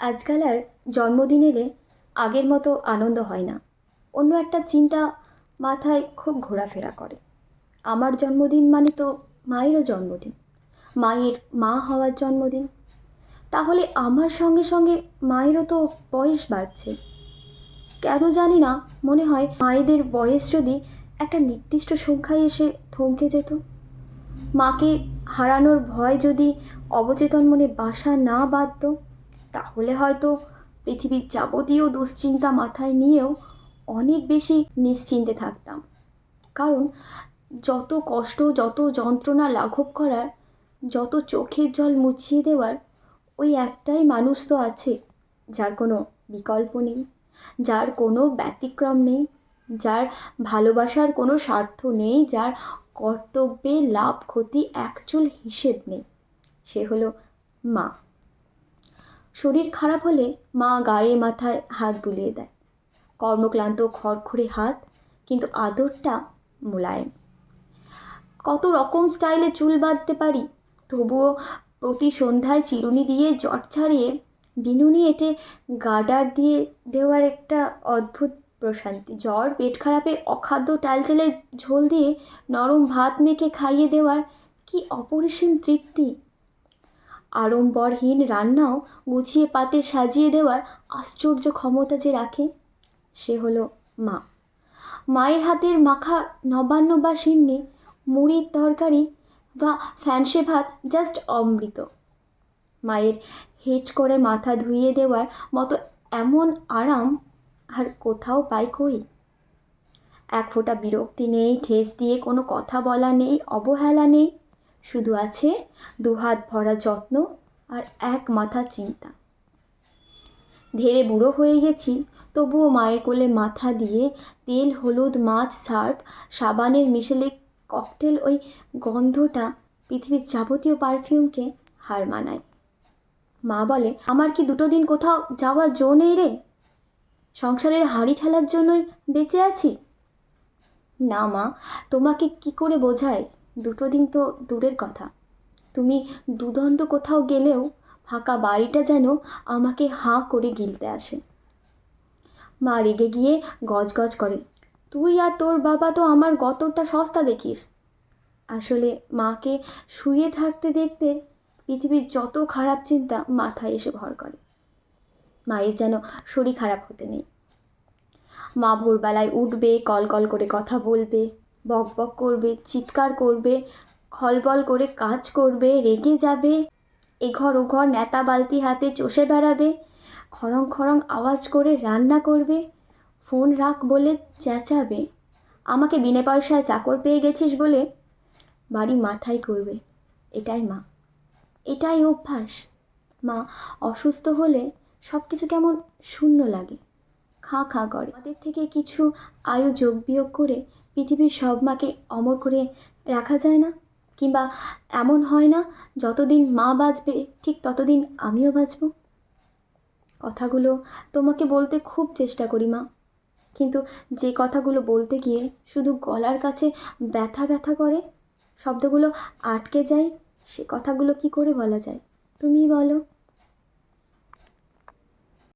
আজকাল আর জন্মদিন এলে আগের মতো আনন্দ হয় না। অন্য একটা চিন্তা মাথায় খুব ঘোরাফেরা করে। আমার জন্মদিন মানে তো মায়েরও জন্মদিন, মায়ের মা হওয়ার জন্মদিন। তাহলে আমার সঙ্গে সঙ্গে মায়েরও তো বয়স বাড়ছে। কেন জানি না, মনে হয় মায়েদের বয়স যদি একটা নির্দিষ্ট সংখ্যায় এসে থমকে যেত। মাকে হারানোর ভয় যদি অবচেতন মনে বাসা না বাঁধত তাহলে হয়তো পৃথিবীর যাবতীয় দুশ্চিন্তা মাথায় নিয়েও অনেক বেশি নিশ্চিন্তে থাকতাম। কারণ যত কষ্ট, যত যন্ত্রণা লাঘব করার, যত চোখের জল মুছিয়ে দেওয়ার, ওই একটাই মানুষ তো আছে, যার কোনো বিকল্প নেই, যার কোনো ব্যতিক্রম নেই, যার ভালোবাসার কোনো স্বার্থ নেই, যার কর্তব্যে লাভ ক্ষতি একচুল হিসেব নেই। সে হলো মা। শরীর খারাপ হলে মা গায়ে, মাথায় হাত বুলিয়ে দেয়। কর্মক্লান্ত, খড়খড়ে হাত, কিন্তু আদরটা মোলায়েম। কত রকম স্টাইলে চুল বাঁধতে পারি, তবুও প্রতি সন্ধ্যায় চিরুনি দিয়ে জট ছাড়িয়ে বিনুনি এটে গার্ডার দিয়ে দেওয়ার একটা অদ্ভুত প্রশান্তি। জ্বর, পেট খারাপে, অখাদ্য টালচেলে ঝোল দিয়ে নরম ভাত মেখে খাইয়ে দেওয়ার কি অপরিসীম তৃপ্তি! আড়ম্বরহীন রান্নাও গুছিয়ে পাতে সাজিয়ে দেওয়ার আশ্চর্য ক্ষমতা যে রাখে, সে হলো মা। মায়ের হাতের মাখা নবান্ন বা সিন্নি, মুড়ির তরকারি বা ফ্যানসে ভাত জাস্ট অমৃত। মায়ের হেঁচ করে মাথা ধুইয়ে দেওয়ার মতো এমন আরাম আর কোথাও পাই কই? এক ফোঁটা বিরক্তি নেই, ঠেস দিয়ে কোনো কথা বলা নেই, অবহেলা নেই শুধু আছে দুহাত ভরা যত্ন আর এক মাথা চিন্তা। ধেরে বুড়ো হয়ে গেছি, তবুও মায়ের কোলে মাথা দিয়ে তেল, হলুদ, মাছ, সার্ফ, সাবানের মিশেলে ককটেল ওই গন্ধটা পৃথিবীর যাবতীয় পারফিউমকে হার মানায়। মা বলে, আমার কি দুটো দিন কোথাও যাওয়ার জো নেই রে? সংসারের হাঁড়ি ঠেলার জন্যই বেঁচে আছি? না মা, তোমাকে কি করে বোঝায়? দুটো দিন তো দূরের কথা। তুমি দুদণ্ড কোথাও গেলেও ফাঁকা বাড়িটা যেন আমাকে হাঁ করে গিলতে আসে। মা রেগে গিয়ে গজগজ করে, তুই আর তোর বাবা তো আমার গতরটা সস্তা দেখিস। আসলে মাকে শুয়ে থাকতে দেখতে পৃথিবীর যত খারাপ চিন্তা মাথায় এসে ভর করে। মায়ের যেন শরীর খারাপ হতে নেই। মা ভোরবেলায় উঠবে কল কল করে কথা বলবে। বক বক করবে, চিৎকার করবে, খলবল করে কাজ করবে, রেগে যাবে এঘর ওঘর নেতা বালতি হাতে চষে বেড়াবে, খড়ং খড়ং আওয়াজ করে রান্না করবে, ফোন রাখ বলে চেঁচাবে, আমাকে বিনে পয়সায় চাকর পেয়ে গেছিস বলে বাড়ি মাথায় করবে। এটাই মা, এটাই অভ্যাস। মা, অসুস্থ হলে সব কিছু কেমন শূন্য লাগে। খাঁ খাঁ করে। আমাদের থেকে কিছু আয়ু যোগ বিয়োগ করে পৃথিবীর সব মাকে অমর করে রাখা যায় না কিংবা এমন হয় না যতদিন মা বাঁচবে, ঠিক ততদিন আমিও বাঁচব। কথাগুলো তোমাকে বলতে খুব চেষ্টা করি মা। কিন্তু যে কথাগুলো বলতে গিয়ে শুধু গলার কাছে ব্যথা ব্যথা করে, শব্দগুলো আটকে যায়, সে কথাগুলো কি করে বলা যায়? তুমিই বলো।